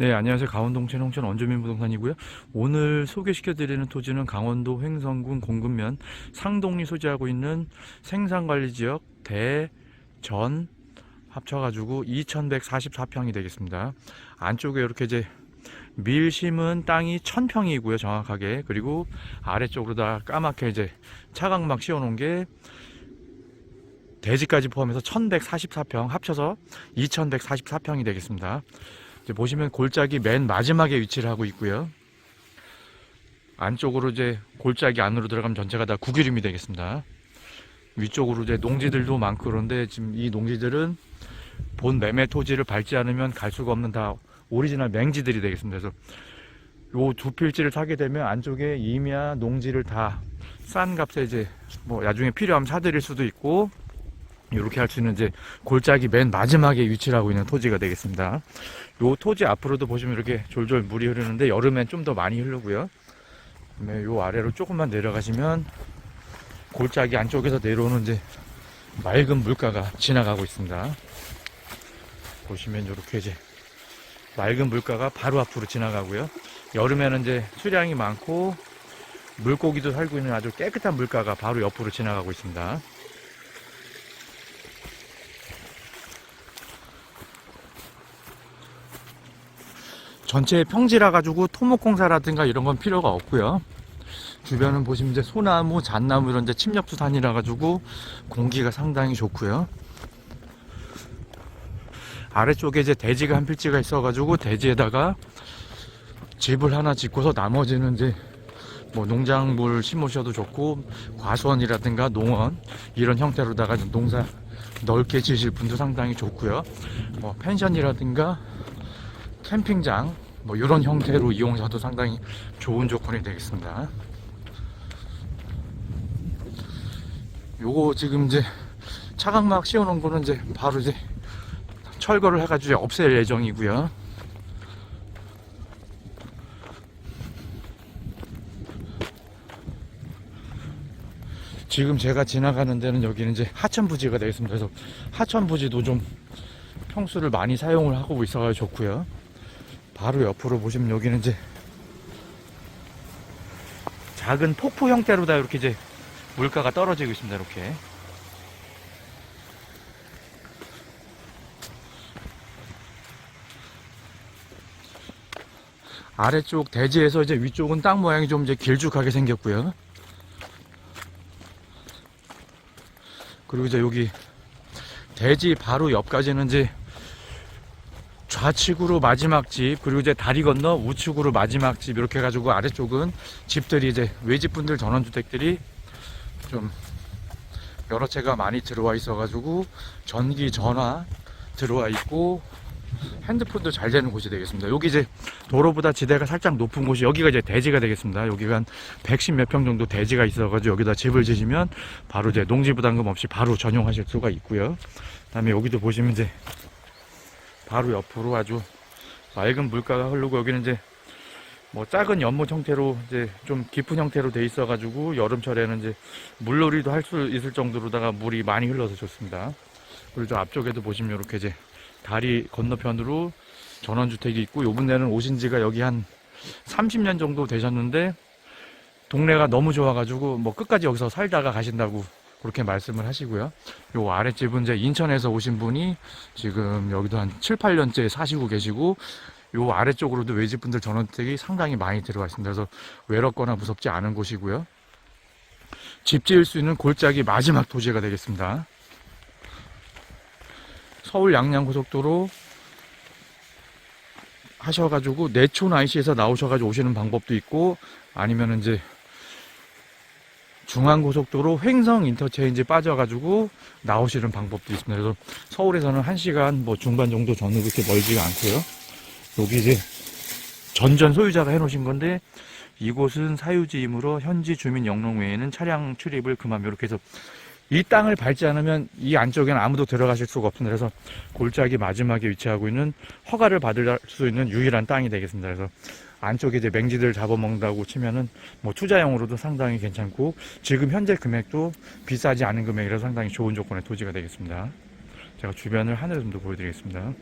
네, 안녕하세요. 강원동 채농촌 원주민 부동산이고요. 오늘 소개시켜드리는 토지는 강원도 횡성군 공급면 상동리 소지하고 있는 생산관리지역 대전 합쳐가지고 2144평이 되겠습니다. 안쪽에 이렇게 이제 밀심은 땅이 1000평이고요. 정확하게. 그리고 아래쪽으로 다 까맣게 이제 차광막 씌워놓은 게 대지까지 포함해서 1144평 합쳐서 2144평이 되겠습니다. 이제 보시면 골짜기 맨 마지막에 위치를 하고 있고요. 안쪽으로 이제 골짜기 안으로 들어가면 전체가 다 구기름이 되겠습니다. 위쪽으로 이제 농지들도 많고 그런데 지금 이 농지들은 본 매매 토지를 밟지 않으면 갈 수가 없는 다 오리지널 맹지들이 되겠습니다. 그래서 요 두 필지를 사게 되면 안쪽에 임야 농지를 다 싼 값에 이제 뭐 나중에 필요하면 사드릴 수도 있고 이렇게 할 수 있는 이제 골짜기 맨 마지막에 위치를 하고 있는 토지가 되겠습니다. 요 토지 앞으로도 보시면 이렇게 졸졸 물이 흐르는데 여름엔 좀 더 많이 흐르고요. 그다음에 요 아래로 조금만 내려가시면 골짜기 안쪽에서 내려오는 이제 맑은 물가가 지나가고 있습니다. 보시면 이렇게 이제 맑은 물가가 바로 앞으로 지나가고요. 여름에는 이제 수량이 많고 물고기도 살고 있는 아주 깨끗한 물가가 바로 옆으로 지나가고 있습니다. 전체 평지라 가지고 토목공사라든가 이런 건 필요가 없고요. 주변은 보시면 이제 소나무, 잣나무 이런 이제 침엽수산이라 가지고 공기가 상당히 좋고요. 아래쪽에 이제 대지가 한 필지가 있어 가지고 대지에다가 집을 하나 짓고서 나머지는 이제 뭐 농작물 심으셔도 좋고 과수원이라든가 농원 이런 형태로다가 좀 농사 넓게 지으실 분도 상당히 좋고요. 뭐 펜션이라든가 캠핑장 뭐 이런 형태로 이용해서도 상당히 좋은 조건이 되겠습니다. 요거 지금 이제 차각막 씌워놓은 거는 이제 바로 이제 철거를 해가지고 없앨 예정이고요. 지금 제가 지나가는 데는 여기는 이제 하천 부지가 되겠습니다. 그래서 하천 부지도 좀 평수를 많이 사용을 하고 있어서 좋고요. 바로 옆으로 보시면 여기는 이제 작은 폭포 형태로 다 이렇게 이제 물가가 떨어지고 있습니다. 이렇게. 아래쪽 대지에서 이제 위쪽은 땅 모양이 좀 이제 길쭉하게 생겼고요. 그리고 이제 여기 대지 바로 옆까지는 이제 좌측으로 마지막 집 그리고 이제 다리 건너 우측으로 마지막 집 이렇게 해가지고 아래쪽은 집들이 이제 외집분들 전원주택들이 좀 여러 채가 많이 들어와 있어가지고 전기 전화 들어와 있고 핸드폰도 잘 되는 곳이 되겠습니다. 여기 이제 도로보다 지대가 살짝 높은 곳이 여기가 이제 대지가 되겠습니다. 여기가 한 110 몇 평 정도 대지가 있어가지고 여기다 집을 지시면 바로 이제 농지 부담금 없이 바로 전용하실 수가 있고요. 그다음에 여기도 보시면 이제 바로 옆으로 아주 맑은 물가가 흐르고 여기는 이제 뭐 작은 연못 형태로 이제 좀 깊은 형태로 돼 있어 가지고 여름철에는 이제 물놀이도 할 수 있을 정도로다가 물이 많이 흘러서 좋습니다. 그리고 저 앞쪽에도 보시면 이렇게 이제 다리 건너편으로 전원주택이 있고 요 분들은 오신 지가 여기 한 30년 정도 되셨는데 동네가 너무 좋아가지고 뭐 끝까지 여기서 살다가 가신다고 그렇게 말씀을 하시고요. 요 아랫집은 이제 인천에서 오신 분이 지금 여기도 한 7, 8년째 사시고 계시고 요 아래쪽으로도 외집분들 전원주택이 상당히 많이 들어가 있습니다. 그래서 외롭거나 무섭지 않은 곳이고요. 집 지을 수 있는 골짜기 마지막 도시가 되겠습니다. 서울 양양 고속도로 하셔가지고 내촌 IC에서 나오셔가지고 오시는 방법도 있고 아니면 이제 중앙고속도로 횡성 인터체인지 빠져가지고 나오시는 방법도 있습니다. 그래서 서울에서는 1시간 뭐 중반 정도 전후 그렇게 멀지가 않고요. 여기 이제 전전 소유자가 해놓으신 건데 이곳은 사유지이므로 현지 주민 영농 외에는 차량 출입을 금함 이렇게 해서 이 땅을 밟지 않으면 이 안쪽에는 아무도 들어가실 수가 없습니다. 그래서 골짜기 마지막에 위치하고 있는 허가를 받을 수 있는 유일한 땅이 되겠습니다. 그래서 안쪽에 이제 맹지들 잡아먹는다고 치면은 뭐 투자용으로도 상당히 괜찮고 지금 현재 금액도 비싸지 않은 금액이라서 상당히 좋은 조건의 토지가 되겠습니다. 제가 주변을 하늘을 좀더 보여드리겠습니다.